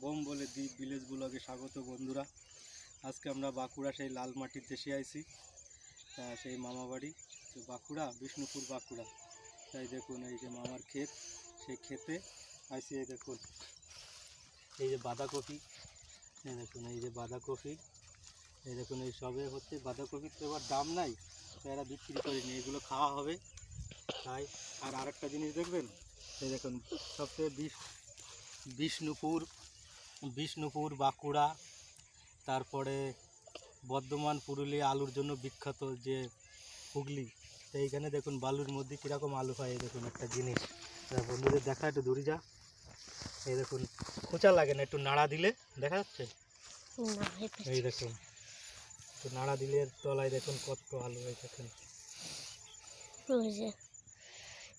Bomb বলে দ্বীপ village ব্লগে স্বাগত বন্ধুরা। আজকে আমরা বাঁকুড়া সেই লাল মাটির দেশে আইছি, তা সেই মামা বাড়ি, তো বাঁকুড়া, বিষ্ণুপুর বাঁকুড়া। তাই দেখুন, এই যে মামার ক্ষেত, সেই ক্ষেতে আইসি এই দেখুন। এই যে বাঁধাকপি, এই দেখুন, এই যে বাঁধাকপি, এই দেখুন, এই সবে হচ্ছে বাঁধাকপির তো এবার দাম নাই এরা বিক্রি করেনি এগুলো খাওয়া হবে। তাই, আর আরেকটা জিনিস দেখবেন, এই দেখুন, সবচেয়ে বিষ বিষ্ণুপুর বিষ্ণুপুর বাঁকুড়া তারপরে বর্ধমান পুরুলিয়া আলুর জন্য বিখ্যাত যে হুগলি। তো এইখানে দেখুন বালুর মধ্যে কীরকম আলু হয় এই দেখুন একটা জিনিস। বন্ধুদের দেখা একটু দূরে যা। এই দেখুন খোঁচা লাগে না একটু নাড়া দিলে দেখা যাচ্ছে? এই দেখুন একটু নাড়া দিলে তলায় দেখুন কত আলু এই দেখুন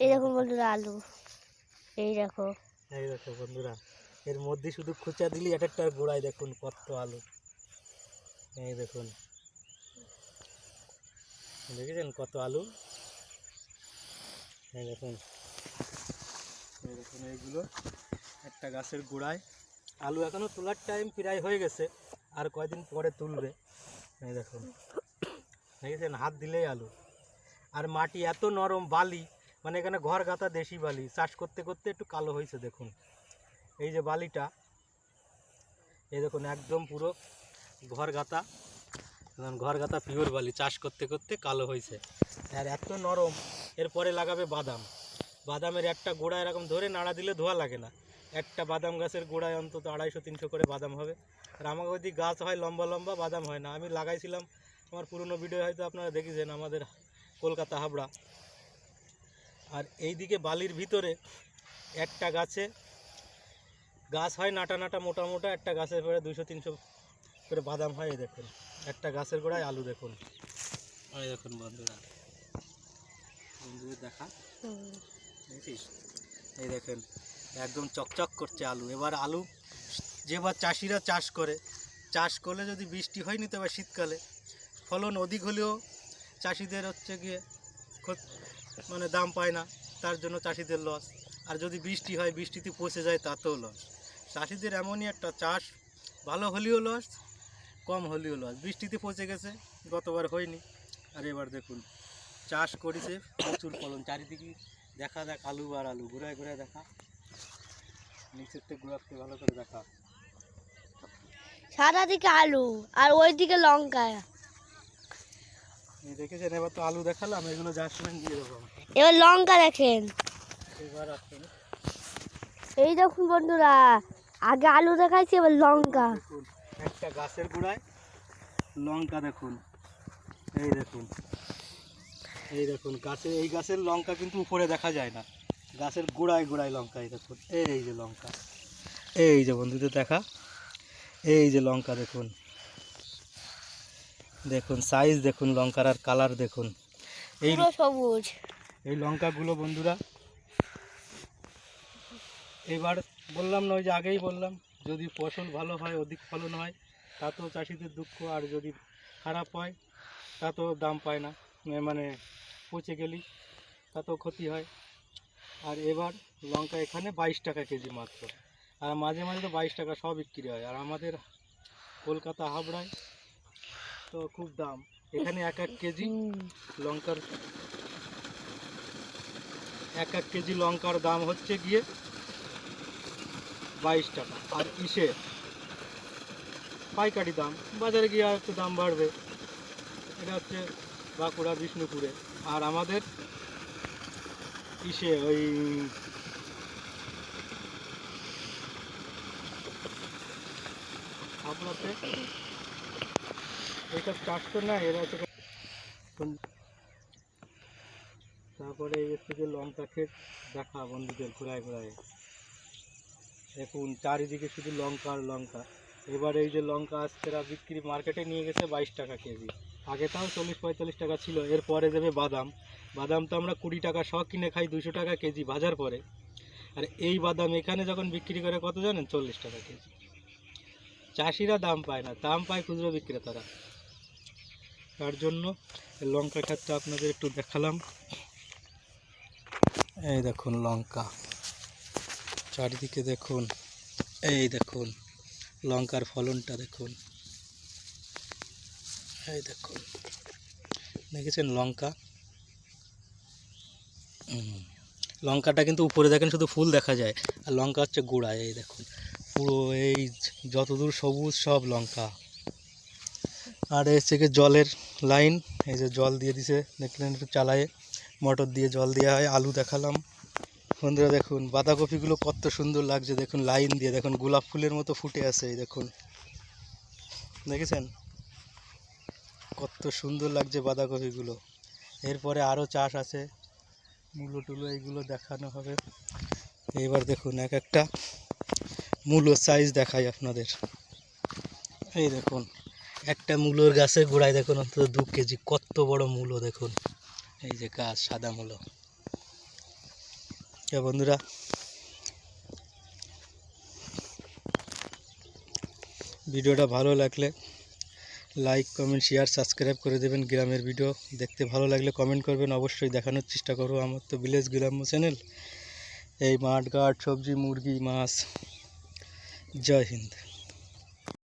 এই দেখুন বন্ধুরা আলু। এই দেখো এই দেখো বন্ধুরা, এর মধ্যে শুধু খোঁচা দিলে এক একটার গোড়ায় দেখুন কত আলু। এই দেখুন। দেখেছেন কত আলু? এই দেখুন। এই দেখুন এইগুলো, একটা গাছের গোড়ায়। আলু এখনও তোলার টাইম প্রায় হয়ে গেছে, আর কয়দিন পরে তুলবে। এই দেখুন। দেখেছেন? হাত দিলেই আলু। আর মাটি এত নরম বালি মানে এখানে ঘর গাঁথা দেশি বালি। চাষ করতে করতে একটু কালো হয়েছে, দেখুন। এই যে বালিটা, এই দেখুন, একদম পুরো ঘর গাঁথা। ঘর গাঁথা পিওর বালি, চাষ করতে করতে কালো হয়েছে। আর এত নরম, এরপরে লাগাবে বাদাম। বাদামের একটা গোড়া এরকম ধরে নাড়া দিলে ধোয়া লাগে না। একটা বাদাম গাছের গোড়ায় অন্তত আড়াইশো, তিনশো করে বাদাম হবে। আর আমাকে ওইদিকে গাছ হয় লম্বা লম্বা, বাদাম হয় না। আমি লাগাইছিলাম, আমার পুরনো ভিডিও হয়তো আপনারা দেখেছেন, আমাদের কলকাতা হাবড়া। আর এইদিকে বালির ভিতরে একটা গাছে, গাছ হয় নাটা নাটা মোটা মোটা, একটা গাছের পরে দুশো তিনশো করে বাদাম হয়, এই দেখুন। একটা গাছের গোড়ায় আলু দেখুন। এই দেখুন বন্ধুরা। বন্ধুদের দেখা। এই দেখেন, একদম চকচক করছে আলু। এবার আলু যেবার চাষিরা চাষ করে, চাষ করলে যদি বৃষ্টি হয়নি তবে শীতকালে। ফলন অধিক হলেও চাষিদের হচ্ছে গিয়ে মানে দাম পায় না, তার জন্য চাষিদের লস আর যদি বৃষ্টি হয়, বৃষ্টিতে পচে যায়, তাতেও লস চাষিদের এমনই একটা চাষ, ভালো হলেও লস কম হলেও লস বৃষ্টিতে পচে গেছে, গতবার হয়নি। আর এবার দেখুন, চাষ করেছে, প্রচুর ফলন। চারিদিকে দেখা দেখ, আলু আর আলু, ঘুরায় ঘুরায় দেখা। নিচের থেকে ঘুরাতে ভালো করে দেখা। সাদা দিকে আলু, আর ওই দিকে লঙ্কা দেখেছেন? এবার তো আলু দেখালাম এগুলো যার সময় দিয়ে দেবো এবার লঙ্কা দেখেন। এবার এই দেখুন বন্ধুরা আগে আলু দেখাইছি এবার লঙ্কা। একটা গাছের গোড়ায় লঙ্কা দেখুন। এই দেখুন। এই দেখুন গাছের এই গাছের লঙ্কা কিন্তু উপরে দেখা যায় না। গাছের গোড়ায় গোড়ায় লঙ্কা এই দেখুন। এই যে লঙ্কা। এই যে বন্ধুদের দেখা। এই যে লঙ্কা দেখুন। দেখুন সাইজ দেখুন লঙ্কার আর কালার দেখুন। এই সবুজ। এই লঙ্কাগুলো বন্ধুরা এবার বললাম না ওই যে আগেই বললাম যদি ফসল ভালো হয় অধিক ফলন হয় তাতেও চাষিদের দুঃখ আর যদি খারাপ হয় তাতেও দাম পায় না। মানে পচে গেলি তাতেও ক্ষতি হয়। আর এবার লঙ্কা এখানে বাইশ টাকা কেজি মাত্র। আর মাঝে মাঝে তো বাইশ টাকা সব বিক্রি হয়। আর আমাদের কলকাতা হাবড়ায় তো খুব দাম। এখানে এক এক কেজি লঙ্কার এক এক কেজি লঙ্কার দাম হচ্ছে গিয়ে বাইশ টাকা। আর ইসে পাইকারি দাম। বাজারে গিয়ে আর একটু দাম বাড়বে। এটা হচ্ছে বাঁকুড়া বিষ্ণুপুরে। আর আমাদের ইসে ওই আপনাতে এইসব চাষ তো না, এরা তারপরে এই যে লঙ্কা ক্ষেত, দেখা বন্ধুদের ঘোরায় ঘোরায়। দেখুন, চারিদিকে শুধু লঙ্কা আর লঙ্কা। এবার এই যে লঙ্কা আজকেরা বিক্রি মার্কেটে নিয়ে গেছে বাইশ টাকা কেজি। আগে তাও চল্লিশ পঁয়তাল্লিশ টাকা ছিল, এরপরে দেবে বাদাম। বাদাম তো আমরা কুড়ি টাকা শ কিনে খাই দুশো টাকা কেজি বাজার পরে। আর এই বাদাম এখানে যখন বিক্রি করে কত জানেন? চল্লিশ টাকা কেজি। চাষিরা দাম পায় না, দাম পায় খুচরো বিক্রেতারা। তার জন্য লঙ্কা ক্ষেতটা আপনাদের একটু দেখালাম। এই দেখুন লঙ্কা। চারিদিকে দেখুন, এই দেখুন লঙ্কার ফলনটা দেখুন। এই দেখুন, দেখেছেন লঙ্কা? লঙ্কাটা কিন্তু উপরে দেখেন শুধু ফুল দেখা যায়, আর লঙ্কা হচ্ছে গোড়ায় এই দেখুন। পুরো এই যতদূর সবুজ সব লঙ্কা। আর হচ্ছে গিয়ে জলের লাইন, এই যে জল দিয়ে দিছে, দেখলেন একটু চালায়ে, মোটর দিয়ে জল দেওয়া হয়, আলু দেখালাম। বন্ধুরা দেখুন, বাঁধাকপিগুলো কত সুন্দর লাগছে, দেখুন লাইন দিয়ে, দেখুন গোলাপ ফুলের মতো ফুটে আছে, এই দেখুন। দেখেছেন? কত সুন্দর লাগছে বাঁধাকপিগুলো। এরপরে আরও চাষ আছে মূলো টুলো এইগুলো দেখানো হবে। এবার দেখুন এক একটা মূলো সাইজ দেখাই আপনাদের। এই দেখুন। একটা মূলোর গাছের গোড়ায় দেখুন, অন্তত দু কেজি, কত বড় মূলো দেখুন। এই যে গাছ, সাদা মূলো। বন্ধুরা, ভিডিওটা ভালো লাগলে লাইক, কমেন্ট, শেয়ার, সাবস্ক্রাইব করে দেবেন গ্রামের ভিডিও। দেখতে ভালো লাগলে কমেন্ট করবেন, অবশ্যই দেখানোর চেষ্টা করব আমার তো ভিলেজ গ্রাম্য চ্যানেল। এই মাঠ ঘাট সবজি, মুরগি, মাছ। জয় হিন্দ।